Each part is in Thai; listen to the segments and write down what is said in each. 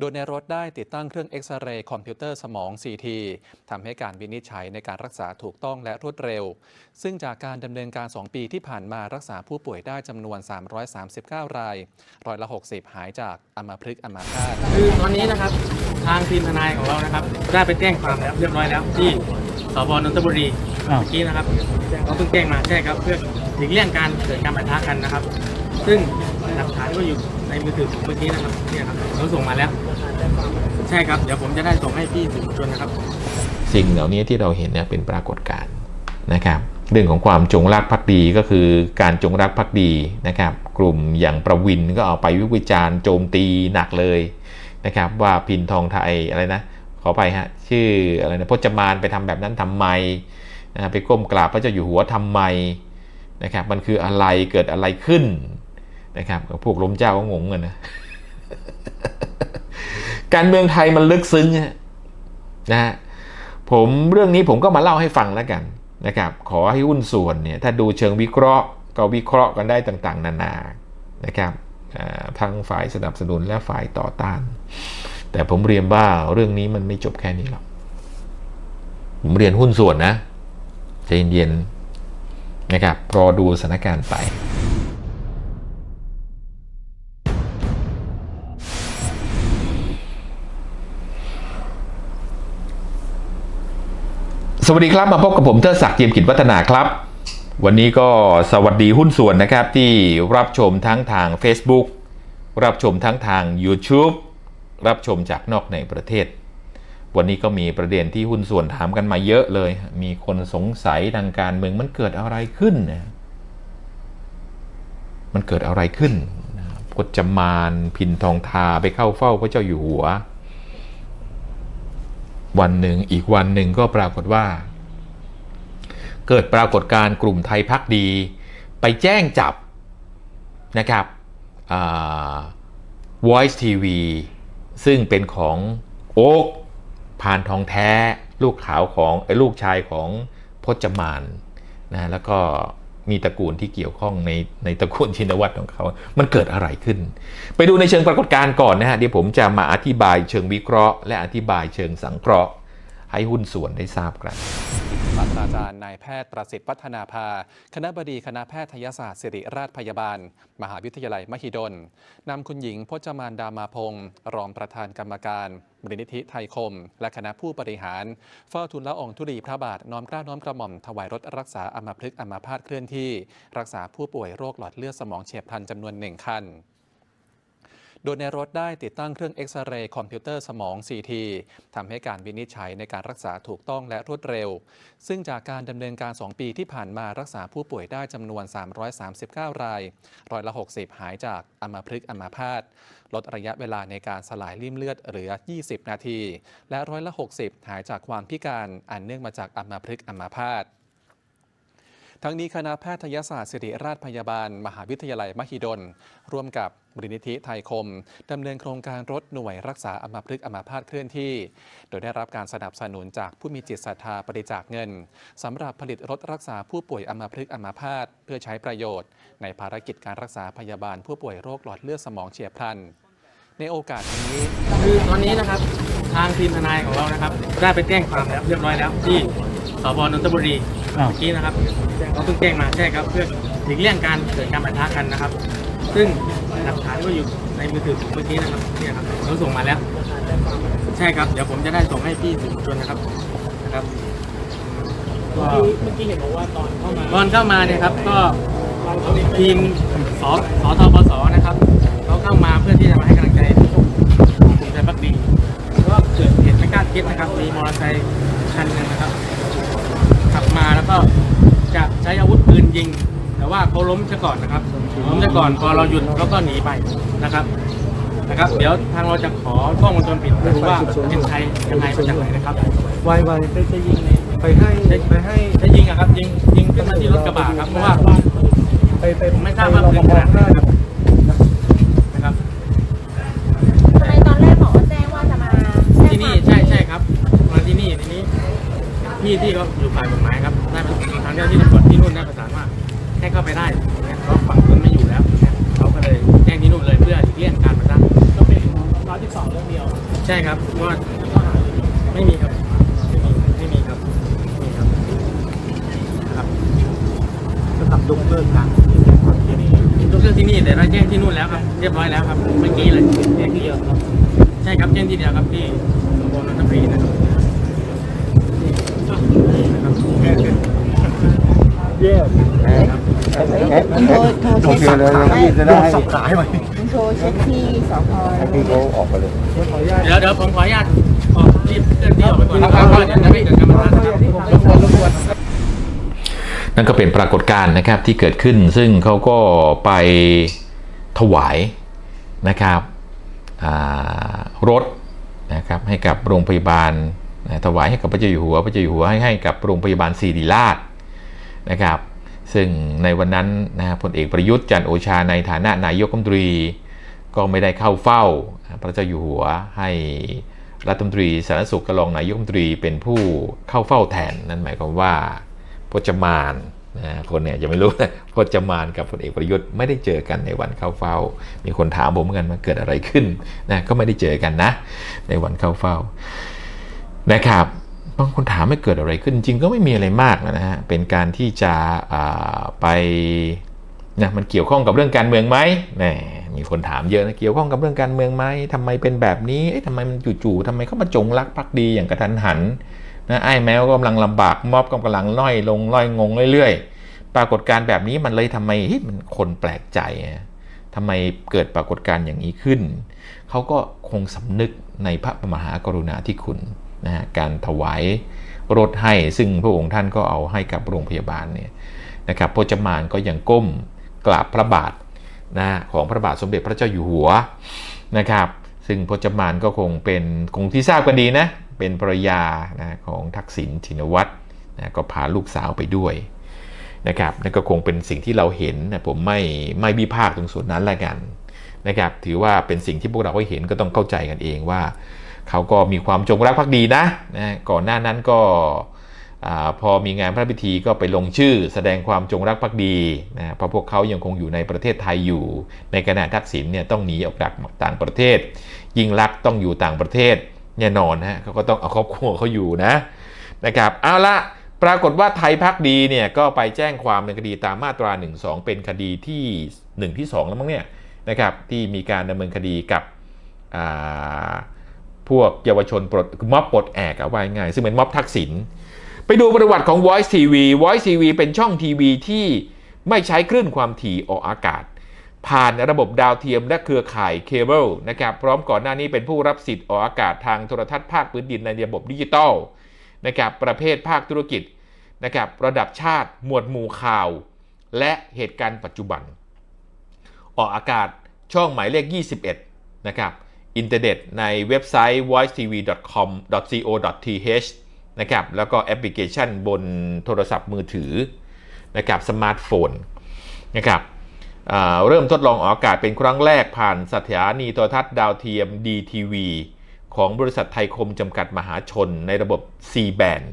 โดยในรถได้ติดตั้งเครื่องเอ็กซเรย์คอมพิวเตอร์สมอง CT ทำให้การวินิจฉัยในการรักษาถูกต้องและรวดเร็ว ซึ่งจากการดำเนินการ 2 ปีที่ผ่านมารักษาผู้ป่วยได้จำนวน 339 ราย ร้อยละ 60 หายจากอัมพฤกษ์อัมพาตคือตอนนี้นะครับทางทีมทนายของเรานะครับ ได้ไปแจ้งความแล้วเรียบร้อยแล้วที่สพนนทบุรีเมื่อกี้นะครับเขาเพิ่งแจ้งมาใช่ครับเพื่อหลีกเลี่ยงการเกิดการปะทะกันนะครับ ซึ่งหลักฐานก็อยู่ในมือถือผมเมื่อกี้นะครับเนี่ยครับเขาส่งมาแล้ว ใช่ครับ เดี๋ยวผมจะได้ส่งให้พี่สื่อมวลชนนะครับ สิ่งเหล่านี้ที่เราเห็นเนี่ยเป็นปรากฏการณ์นะครับเรื่องของความจงรักภักดีก็คือการจงรักภักดีนะครับ กลุ่มอย่างประวินก็เอาไปวิพากษ์วิจารณ์โจมตีหนักเลยนะครับว่าพินทองไทยอะไรนะขอไปฮะชื่ออะไรนะพจมานไปทำแบบนั้นทำไมนะไปก้มกราบพระเจ้าอยู่หัวทำไมนะครับมันคืออะไรเกิดอะไรขึ้นนะครับพวกล้มเจ้าก็งงกันนะ การเมืองไทยมันลึกซึ้งนะฮะผมเรื่องนี้ผมก็มาเล่าให้ฟังแล้วกันนะครับขอให้หุ้นส่วนเนี่ยถ้าดูเชิงวิเคราะห์ ก็วิเคราะห์กันได้ต่างๆ นานานะครับอ่าทั้งฝ่ายสนับสนุนและฝ่ายต่อต้าน แต่ผมเรียนว่าเรื่องนี้มันไม่จบแค่นี้หรอกผมเรียนหุ้นส่วนนะใจเย็นๆนะครับรอดูสถานการณ์ไป สวัสดีครับมาพบกับผมเทอศักดิ์เจียมกิจวัฒนาครับ วันนี้ก็สวัสดีหุ้นส่วนนะครับที่รับชมทั้งทาง Facebook รับชมทั้งทาง YouTube รับชมจากนอกในประเทศ วันนี้ก็มีประเด็นที่หุ้นส่วนถามกันมาเยอะเลย มีคนสงสัยทางการเมืองมันเกิดอะไรขึ้นนะมันเกิดอะไรขึ้นนะพจมานพินทองทาไปเข้าเฝ้าพระเจ้าอยู่หัว วันหนึ่งอีกวันหนึ่งก็ปรากฏว่า เกิดปรากฏการณ์กลุ่มไทยพักดี ไปแจ้งจับนะครับ Voice TV ซึ่งเป็นของโอ๊กพานทองแท้ ลูกขาวของไอ้ลูกชายของพจมานนะแล้วก็ มีตระกูลที่เกี่ยวข้องในในตระกูลชินวัตรของเขา มันเกิดอะไรขึ้น ไปดูในเชิงปรากฏการณ์ก่อนนะฮะ เดี๋ยวผมจะมาอธิบายเชิงวิเคราะห์ และอธิบายเชิงสังเคราะห์ ให้หุ้นส่วนได้ทราบกัน ศาสตราจารย์นายแพทย์ประสิทธิ์พัฒนาภา คณะบดีคณะแพทยศาสตร์ศิริราชพยาบาล มหาวิทยาลัยมหิดลนำคุณหญิงพจมานดามาพงศ์รองประธานกรรมการมูลนิธิไทยคม และคณะผู้บริหารเฝ้าทูลละอองธุลีพระบาทน้อมเกล้าน้อมกระหม่อมถวายรถรักษาอัมพฤกษ์อัมพาตเคลื่อนที่ รักษาผู้ป่วยโรคหลอดเลือดสมองเฉียบพลันจำนวนหนึ่งคัน โดยในรถได้ติดตั้งเครื่องเอ็กซเรย์คอมพิวเตอร์สมอง CT ทำให้การวินิจฉัยในการรักษาถูกต้องและรวดเร็ว ซึ่งจากการดำเนินการ 2 ปีที่ผ่านมารักษาผู้ป่วยได้จำนวน 339 ราย ร้อยละ 60 หายจากอัมพฤกษ์อัมพาต ลดระยะเวลาในการสลายริ่มเลือดเหลือ 20 นาที และร้อยละ 60 หายจากความพิการอันเนื่องมาจากอัมพฤกษ์อัมพาต ทั้งนี้คณะแพทยศาสตร์ศิริราชพยาบาล มหาวิทยาลัยมหิดล ร่วมกับมูลนิธิไทยคมดำเนินโครงการรถหน่วยรักษาอัมพฤกษ์อัมพาตเคลื่อนที่ โดยได้รับการสนับสนุนจากผู้มีจิตศรัทธาบริจาคเงินสำหรับผลิตรถรักษาผู้ป่วยอัมพฤกษ์อัมพาตเพื่อใช้ประโยชน์ ในภารกิจการรักษาพยาบาลผู้ป่วยโรคหลอดเลือดสมองเฉียบพลัน ในโอกาสนี้คือตอนนี้นะครับทางทีมทนายของเรานะครับได้ไปแจ้งความแล้วเรียบร้อยแล้วที่สพนนทบุรี เมื่อกี้นะครับเขาเพิ่งแจ้งมาใช่ครับเพื่อหลีกเลี่ยงการเกิดการปะทะกันนะครับ ซึ่งหลักฐานก็อยู่ในมือถือผมเมื่อกี้นะครับเนี่ยครับเขาส่งมาแล้ว ใช่ครับเดี๋ยวผมจะได้ส่งให้พี่สื่อมวลชนนะครับนะครับก็เมื่อกี้เห็นบอกว่าตอนเข้ามาตอนเข้ามาเนี่ยครับก็ทีมสสทปสนะครับเขาเข้ามาเพื่อที่จะมาให้กำลังใจกลุ่มไทยพักดีก็เกิดเหตุไม่คาดคิดนะครับมีมอเตอร์ไซค์คันหนึ่งนะครับขับมาแล้ว ก็จะใช้อาวุธปืนยิง แต่ว่าเขาล้มซะก่อนนะครับล้มซะก่อนพอเราหยุดเขาก็หนีไปนะครับนะครับ เดี๋ยวทางเราจะขอกล้องวงจรปิดดูว่าเป็นใครยังไงมาจากไหนนะครับไวไวจะจะยิงในไปให้ไปให้จะยิงอะครับยิงยิงขึ้นมาที่รถกระบะครับเพราะว่าไปไปผมไม่ทราบว่าเป็นขนาดไหนนะครับนะครับ ทำไมตอนแรกบอกว่าแจ้งว่าจะมาแจ้ง ที่นี่ ความ ใช่ใช่ครับ มาที่นี่ทีนี้ พี่ที่เขาอยู่ฝ่ายกฎหมายครับได้ทางเจ้าที่ตำรวจที่นู่นได้ประสานว่าให้เข้าไปได้เนี่ยเพราะฝั่งนู้นไม่อยู่แล้วเนี่ยเขาก็เลยแจ้งที่นู่นเลยเพื่อหลีกเลี่ยงการประทะก็เป็นร้อยที่สองเรื่องเดียว ใช่ครับว่าไม่มีครับไม่มีไม่มีครับไม่มีครับครับก็ทำยกเลิกการที่นี่ยกเลิกที่นี่แต่เราแจ้งที่นู่นแล้วครับ เรียบร้อยแล้วครับเมื่อกี้เลยแค่ที่เดียวครับใช่ครับแจ้งที่เดียวครับที่สพนนทบุรีนะครับ เย่ คุณโทรโทรเช็คไม่ไม่จะได้สับขาให้ไหมคุณโทรเช็คที่สพที่เขาออกไปเลยเดี๋ยวเดี๋ยวผมขออนุญาตออรีบเคลื่อนที่ออกไปก่อนนะครับเดี๋ยวจะไม่เกิดการประทะนะครับรบกวนรบกวนนั่นก็เป็นปรากฏการณ์นะครับที่เกิดขึ้นซึ่งเขาก็ไปถวายนะครับรถนะครับให้กับโรงพยาบาลถวายให้กับพระเจ้าอยู่หัว พระเจ้าอยู่หัวให้ให้กับโรงพยาบาลศิริราช นะครับ ซึ่งในวันนั้นนะพลเอกประยุทธ์จันโอชาในฐานะนายกรัฐมนตรี ก็ไม่ได้เข้าเฝ้า พระเจ้าอยู่หัวให้รัฐมนตรีสาธารณสุขกรองนายกรัฐมนตรีเป็นผู้เข้าเฝ้าแทนนั่นหมายความว่าพจมานนะคนเนี่ยยังไม่รู้นะพจมานกับพลเอกประยุทธ์ไม่ได้เจอกันในวันเข้าเฝ้า มีคนถามผมเหมือนกันว่าเกิดอะไรขึ้นนะก็ไม่ได้เจอกันนะ ในวันเข้าเฝ้านะครับ บางคนถามไม่เกิดอะไรขึ้นจริงก็ไม่มีอะไรมากนะฮะเป็นการที่จะไปนะมันเกี่ยวข้องกับเรื่องการเมืองไหมแหมมีคนถามเยอะนะเกี่ยวข้องกับเรื่องการเมืองไหมทำไมเป็นแบบนี้เอ๊ะทำไมมันจู่ๆทำไมเขามาจงรักภักดีอย่างกระทันหันนะไอ้แมวก็กำลังลำบากมอบก็กำลังล่อยลงล่อยงงเรื่อยๆ ปรากฏการแบบนี้มันเลยทำไมเฮ้ยมันคนแปลกใจทำไมเกิดปรากฏการณ์อย่างนี้ขึ้น เขาก็คงสำนึกในพระมหากรุณาธิคุณ นะฮะการถวายรถให้ซึ่งพระองค์ท่านก็เอาให้กับโรงพยาบาลเนี่ยนะครับพจมานก็ยังก้มกราบพระบาทนะของพระบาทสมเด็จพระเจ้าอยู่หัวนะครับซึ่งพจมานก็คงเป็นคงที่ทราบกันดีนะเป็นภรรยานะของทักษิณชินวัตรนะก็พาลูกสาวไปด้วยนะครับนั่นก็คงเป็นสิ่งที่เราเห็นนะผมไม่ไม่วิพากษ์ตรงส่วนนั้นละกันนะครับถือว่าเป็นสิ่งที่พวกเราก็เห็นก็ต้องเข้าใจกันเองว่า เขาก็มีความจงรักภักดีนะนะก่อนหน้านั้นก็พอมีงานพระพิธีก็ไปลงชื่อแสดงความจงรักภักดีนะเพราะพวกเขายังคงอยู่ในประเทศไทยอยู่ ในขณะทักษิณเนี่ยต้องหนีออกจากต่างประเทศ ยิ่งรักต้องอยู่ต่างประเทศแน่นอนฮะเขาก็ต้องเอาครอบครัวเขาอยู่นะนะครับเอาละปรากฏว่าไทยพักดีเนี่ยก็ไปแจ้งความในคดีตามมาตรา 1 2 เป็นคดีที่ 1 ที่ 2 แล้วมั้งเนี่ยนะครับที่มีการดำเนินคดีกับอ่า พวกเยาวชนปลดม็อบปลดแอกเอาไว้ง่ายซึ่งเป็นม็อบทักษิณไปดูประวัติของ Voice TV Voice TV เป็นช่องทีวีที่ไม่ใช้คลื่นความถี่ออกอากาศ ผ่านระบบดาวเทียมและเครือข่ายเคเบิลนะครับพร้อมก่อนหน้านี้เป็นผู้รับสิทธิ์ออกอากาศทางโทรทัศน์ภาคพื้นดินในระบบดิจิตอลนะครับประเภทภาคธุรกิจนะครับระดับชาติหมวดหมู่ข่าว และเหตุการณ์ปัจจุบัน ออกอากาศช่องหมายเลข 21 นะครับ อินเทอร์เน็ตในเว็บไซต์ voicetv.com.co.th นะครับแล้วก็แอปพลิเคชันบนโทรศัพท์มือถือนะครับสมาร์ทโฟนนะครับเริ่มทดลองออกอากาศเป็นครั้งแรกผ่านสถานีโทรทัศน์ดาวเทียม DTV ของบริษัทไทยคมจำกัดมหาชนในระบบ C band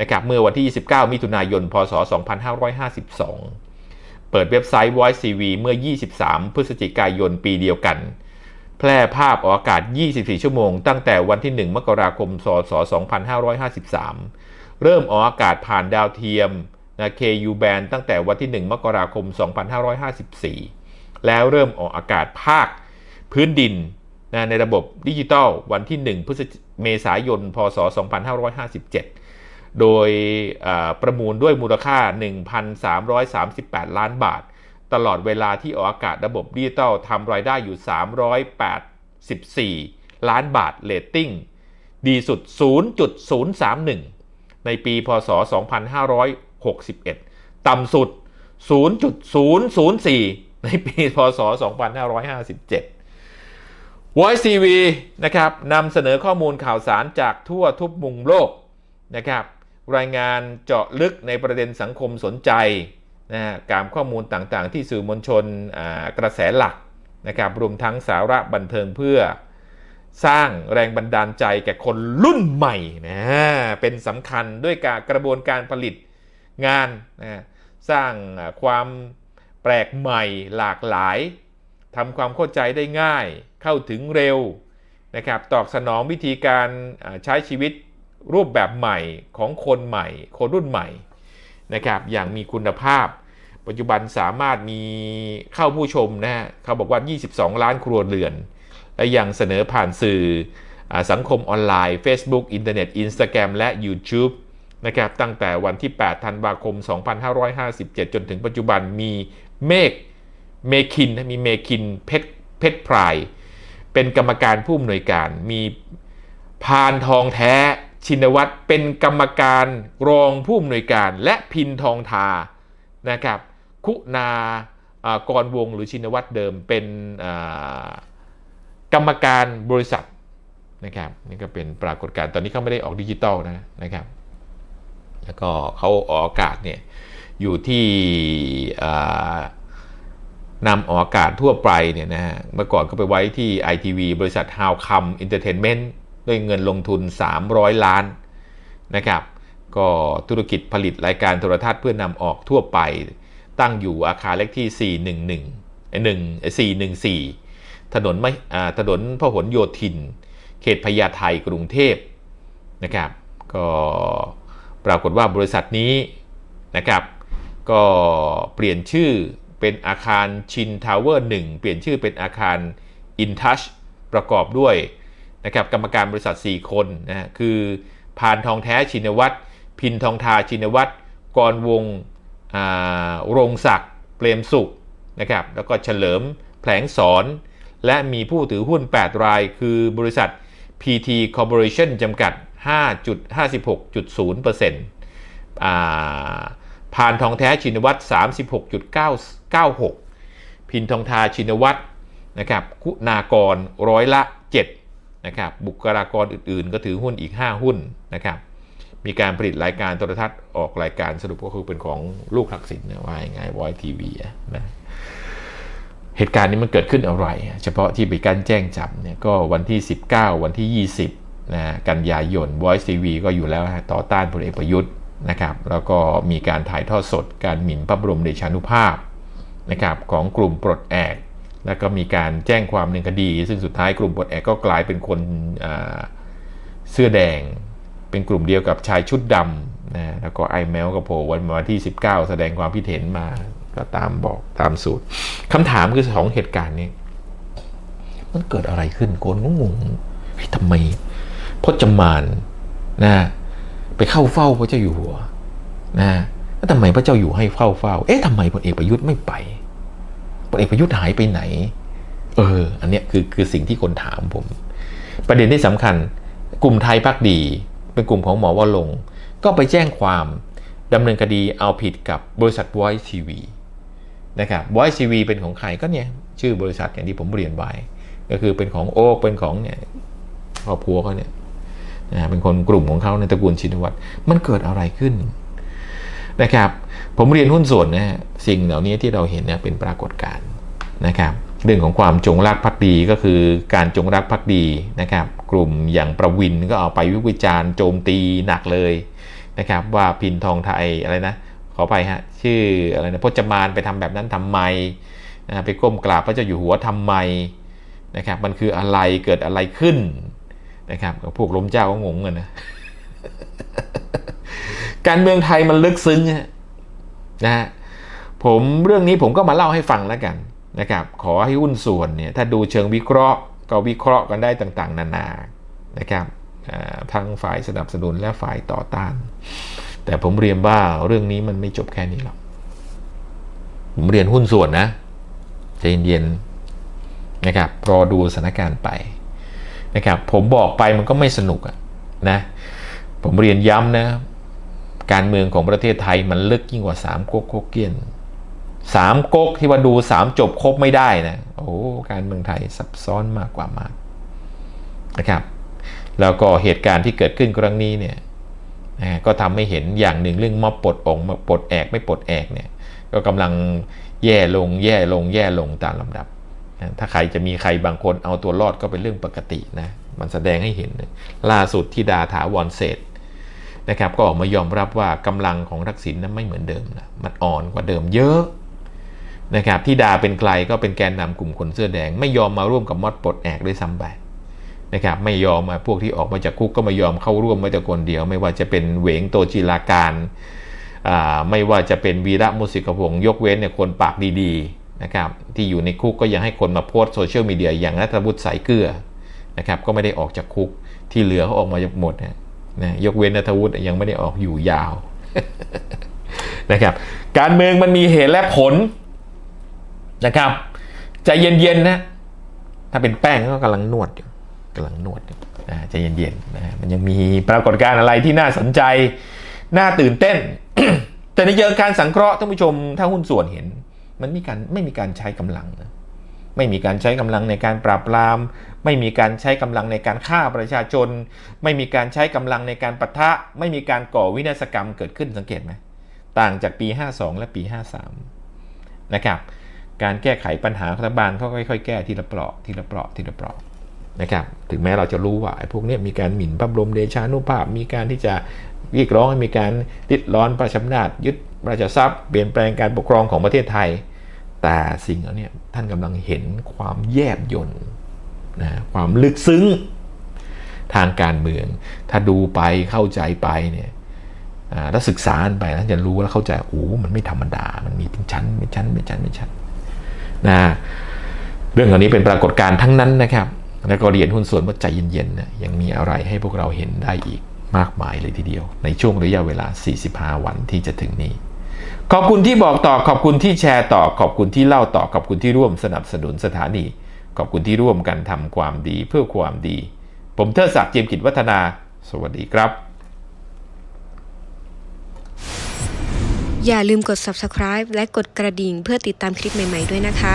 นะครับเมื่อวันที่ 29 มิถุนายน พศ 2552 เปิดเว็บไซต์ Voice TV เมื่อ 23 พฤศจิกายนปีเดียวกัน แพร่ภาพออกอากาศ 24 ชั่วโมง ตั้งแต่วันที่ 1 มกราคมศศ2553 เริ่มออกอากาศผ่านดาวเทียมนะ KU band ตั้งแต่วันที่ 1 มกราคม 2554 แล้วเริ่มออกอากาศภาคพื้นดินนะในระบบดิจิตอลวันที่ 1 พฤศจิเมษายน พศ 2557 โดยประมูลด้วยมูลค่า 1,338 ล้านบาท ตลอดเวลาที่ออกอากาศระบบดิจิตอลทำรายได้อยู่ 384 ล้านบาทเรตติ้ง ดีสุด 0.031 ในปีพศ 2561 ต่ำสุด 0.004 ในปีพศ 2557 Voice TV นะครับนำเสนอข้อมูลข่าวสารจากทั่วทุกมุมโลกนะครับ รายงานเจาะลึกในประเด็นสังคมสนใจ นะฮะการข้อมูลต่างๆ ที่สื่อมวลชนกระแสหลักนะครับรวมทั้งสาระบันเทิงเพื่อสร้างแรงบันดาลใจแก่คนรุ่นใหม่นะเป็นสำคัญด้วยการกระบวนการผลิตงานนะสร้างความแปลกใหม่หลากหลายทำความเข้าใจได้ง่ายเข้าถึงเร็วนะครับตอบสนองวิธีการใช้ชีวิตรูปแบบใหม่ของคนใหม่ คนรุ่นใหม่ นะครับอย่างมีคุณภาพ ปัจจุบันสามารถมีเข้าผู้ชมนะฮะเขาบอกว่า 22 ล้านครัวเรือน และยังเสนอผ่านสื่ออสังคมออนไลน์ Facebook อินเทอร์เน็ต Instagram และ YouTube นะครับตั้งแต่วันที่ 8 ธันวาคม 2557 จนถึงปัจจุบันมีเมฆเมคินนะมีเมคินเพชรเพชรพราย เป็นกรรมการผู้อำนวยการมีพานทองแท้ ชินวัตรเป็นกรรมการรองผู้อำนวยการและพินทองทานะครับคุณากรวงหรือชินวัตรเดิมเป็นกรรมการบริษัทนะครับนี่ก็เป็นปรากฏการณ์ตอนนี้เขาไม่ได้ออกดิจิตอลนะนะครับ แล้วก็เขาออกอากาศเนี่ยอยู่ที่นำออกอากาศทั่วไปเนี่ยนะฮะเมื่อก่อนก็ไปไว้ที่ ITV บริษัท How Come Entertainment ด้วยเงินลงทุน 300 ล้านนะครับ ก็ธุรกิจผลิตรายการโทรทัศน์เพื่อนำออกทั่วไป ตั้งอยู่อาคารเลขที่ 411เอ่อ1 414 ถนนไม่อ่าถนนพหลโยธิน เขตพญาไทกรุงเทพนะครับ ก็ปรากฏว่าบริษัทนี้นะครับ ก็เปลี่ยนชื่อเป็นอาคารชินทาวเวอร์1เปลี่ยนชื่อเป็นอาคารอินทัชประกอบด้วย นะครับกรรมการบริษัท 4 คนนะคือพานทองแท้ชินวัตรพินทองทาชินวัตรกรวงรงศักดิ์เปรมสุขนะครับแล้วก็เฉลิมแผลงสอน และมีผู้ถือหุ้น 8 ราย คือบริษัท PT Corporation จำกัด 5.56.0%อ่านทองแท้ชินวัตร 36.96 พินทองทาชินวัตรนะครับคุณากรร้อยละ 7 นะครับบุคลากรอื่นๆ ก็ถือหุ้นอีก 5 หุ้นนะครับมีการผลิตรายการโทรทัศน์ออกรายการสรุปก็คือเป็นของลูกทักษิณนะว่ายังไงวอยทีวีนะเหตุการณ์นี้มันเกิดขึ้นอะไร เฉพาะที่ไปการแจ้งจับเนี่ยก็วันที่ 19 วันที่ 20นะกันยายน Voice TV ก็อยู่แล้วต่อต้านพลเอกประยุทธ์นะครับแล้วก็มีการถ่ายทอดสดการหมิ่นพระบรมเดชานุภาพนะครับของกลุ่มปลดแอก แล้วก็มีการแจ้งความในคดี ซึ่งสุดท้ายกลุ่มปลดแอกก็กลายเป็นคนเสื้อแดง เป็นกลุ่มเดียวกับชายชุดดำนะแล้วก็ไอแมวก็โผวันมาที่ 19 แสดงความคิดเห็นมาก็ตามบอกตามสูตรคำถามคือสองเหตุการณ์นี้ มันเกิดอะไรขึ้นโกนก็งงทำไมพจมานนะไปเข้าเฝ้าพระเจ้าอยู่หัวนะแล้วทำไมพระเจ้าอยู่ให้เฝ้าเฝ้า เอ๊ะทำไมพลเอกประยุทธ์ไม่ไป พลเอกประยุทธ์หายไปไหน เออ อันเนี้ยคือคือสิ่งที่คนถามผม ประเด็นที่สำคัญ กลุ่มไทยพักดี เป็นกลุ่มของหมอวลงค์ก็ไปแจ้งความดำเนินคดีเอาผิดกับบริษัท Voice TV นะครับ Voice TV เป็นของใครก็เนี่ยชื่อบริษัทอย่างที่ผมเรียนไว้ ก็คือเป็นของโอ๊กเป็นของเนี่ยครอบครัวเขาเนี่ยนะเป็นคนกลุ่มของเขาในตระกูลชินวัตรมันเกิดอะไรขึ้น นะครับ ผมเรียนหุ้นส่วนนะฮะสิ่งเหล่านี้ที่เราเห็นเนี่ยเป็นปรากฏการณ์นะครับ เรื่องของความจงรักภักดีก็คือการจงรักภักดีนะครับ กลุ่มอย่างประวินก็เอาไปวิพากษ์วิจารณ์โจมตีหนักเลยนะครับ ว่าพินทองไทยอะไรนะขอไปฮะชื่ออะไรนะพจมานไปทำแบบนั้นทำไมนะไปก้มกราบพระเจ้าอยู่หัวทำไมนะครับมันคืออะไรเกิดอะไรขึ้นนะครับพวกล้มเจ้าก็งงกันนะ การเมืองไทยมันลึกซึ้งนะฮะผมเรื่องนี้ผมก็มาเล่าให้ฟังแล้วกันนะครับ ขอให้หุ้นส่วนเนี่ยถ้าดูเชิงวิเคราะห์ ก็วิเคราะห์กันได้ต่างๆ นานานะครับอ่าทั้งฝ่ายสนับสนุนและฝ่ายต่อต้าน แต่ผมเรียนว่าเรื่องนี้มันไม่จบแค่นี้หรอกผมเรียนหุ้นส่วนนะใจเย็นๆนะครับรอดูสถานการณ์ไปนะครับผมบอกไปมันก็ไม่สนุกอะนะผมเรียนย้ำนะ การเมืองของประเทศไทยมันลึกยิ่งกว่าสามก๊กโคกเกี้ยนสามก๊กที่ว่าดูสามจบครบไม่ได้นะโอ้การเมืองไทยซับซ้อนมากกว่ามากนะครับ แล้วก็เหตุการณ์ที่เกิดขึ้นครั้งนี้เนี่ยนะก็ทำให้เห็นอย่างหนึ่งเรื่องม็อบปลดองค์ปลดแอกไม่ปลดแอกเนี่ยก็กำลังแย่ลงแย่ลงแย่ลงตามลำดับนะถ้าใครจะมีใครบางคนเอาตัวรอดก็เป็นเรื่องปกตินะมันแสดงให้เห็นล่าสุดที่ดาถาวรเศษ นะครับก็ออกมายอมรับว่ากำลังของทักษิณนั้นไม่เหมือนเดิมนะมันอ่อนกว่าเดิมเยอะนะครับที่ดาเป็นใครก็เป็นแกนนำกลุ่มคนเสื้อแดง ไม่ยอมมาร่วมกับมอบปลดแอกด้วยซ้ำไปนะครับไม่ยอมอะพวกที่ออกมาจากคุกก็ไม่ยอมเข้าร่วมแม้แต่คนเดียว ไม่ว่าจะเป็นเหวงโตจิลาการอ่าไม่ว่าจะเป็นวีระมุสิกพงศ์ยกเว้นเนี่ยคนปากดีๆนะครับที่อยู่ในคุกก็ยังให้คนมาโพสโซเชียลมีเดียอย่างนัทวุฒิสายเกลือนะครับก็ไม่ได้ออกจากคุกที่เหลือเขาออกมาหมดนะ นะยกเว้นนัทวุฒิยังไม่ได้ออกอยู่ยาวนะครับ การเมืองมันมีเหตุและผลนะครับใจเย็นๆนะถ้าเป็นแป้งก็กำลังนวดอยู่กำลังนวดอยู่นะใจเย็นๆนะมันยังมีปรากฏการณ์อะไรที่น่าสนใจ น่าตื่นเต้น แต่ในเชิงการสังเคราะห์ท่านผู้ชมถ้าหุ้นส่วนเห็น มันมีการไม่มีการใช้กำลังนะไม่มีการใช้กำลังในการปราบปราม ไม่มีการใช้กำลังในการฆ่าประชาชน ไม่มีการใช้กำลังในการปะทะ ไม่มีการก่อวินาศกรรมเกิดขึ้นสังเกตไหมต่างจากปี 52 และปี 53 นะครับ การแก้ไขปัญหารัฐบาลเขาค่อยๆ แก้ทีละเปราะทีละเปราะทีละเปราะนะครับ ถึงแม้เราจะรู้ว่าไอ้พวกนี้มีการหมิ่นพระบรมเดชานุภาพ มีการที่จะเรียกร้องให้มีการริดร้อนประชาอำนาจยึดราชทรัพย์เปลี่ยนแปลงการปกครองของประเทศไทย แต่สิ่งเหล่านี้ท่านกำลังเห็นความแยบยล นะความลึกซึ้งทางการเมือง ถ้าดูไปเข้าใจไปเนี่ยอ่าถ้าศึกษาไปท่านจะรู้แล้วเข้าใจโอ้โหมันไม่ธรรมดา มันมีเป็นชั้นเป็นชั้นเป็นชั้นเป็นชั้นนะเรื่องเหล่านี้เป็นปรากฏการณ์ทั้งนั้นนะครับ แล้วก็เรียนหุ้นส่วนว่าใจเย็นๆนะยังมีอะไรให้พวกเราเห็นได้อีกมากมายเลยทีเดียว ในช่วงระยะเวลา 45 วันที่จะถึงนี้ ขอบคุณที่บอกต่อขอบคุณที่แชร์ต่อขอบคุณที่เล่าต่อขอบคุณที่ร่วมสนับสนุนสถานี ขอบคุณที่ร่วมกันทำความดีเพื่อความดี ผมเทิดศักดิ์เจียมกิจวัฒนา สวัสดีครับ อย่าลืมกด subscribe และกดกระดิ่งเพื่อติดตามคลิปใหม่ ๆ ด้วยนะคะ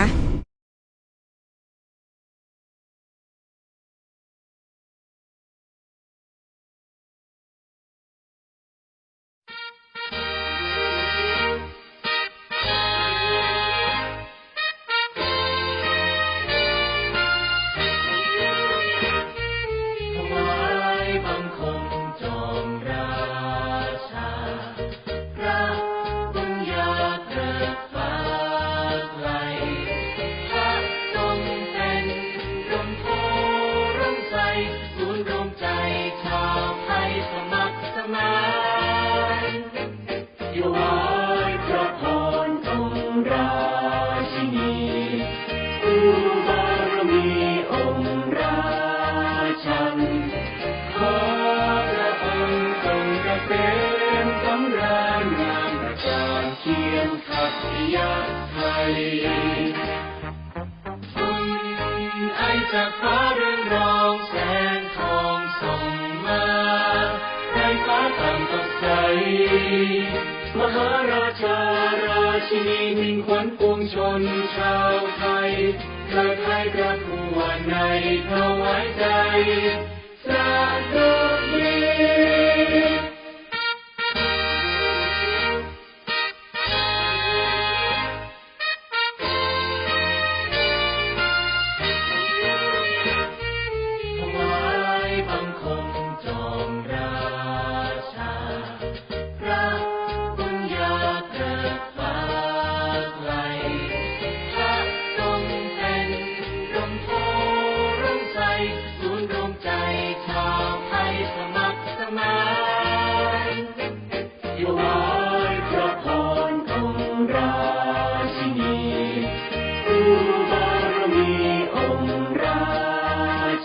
คุณไอจากฟ้าเรื่องรองแสงทองส่งมาในฟ้าต่างตกใจมหาราชาราชินีมิ่งขวัญปวงชนชาวไทยใครใครกระผัวในถวายใจ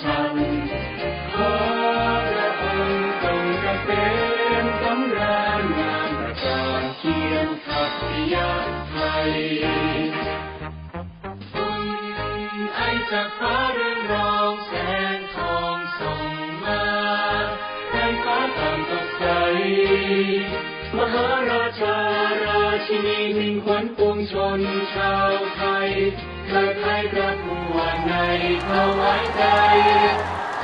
พันขอพระองค์ทรงเกษมสำราญงามประกาเคียงขับยาไทยไอจากฟ้าเรื่องรองแสงทองส่งมาแผ่ฟ้าตางกับใสมหาราชราชนีมิ่งขวัญปวงชนชาวไทย เกิดให้ระผู้วันใาไว้ใจ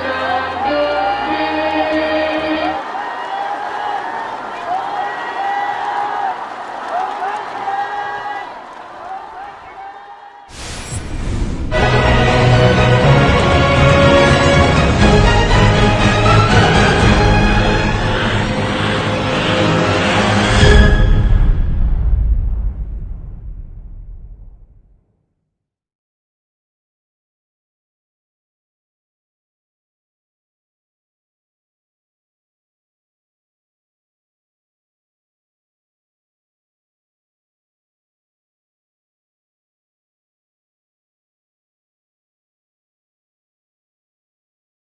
จากเดิม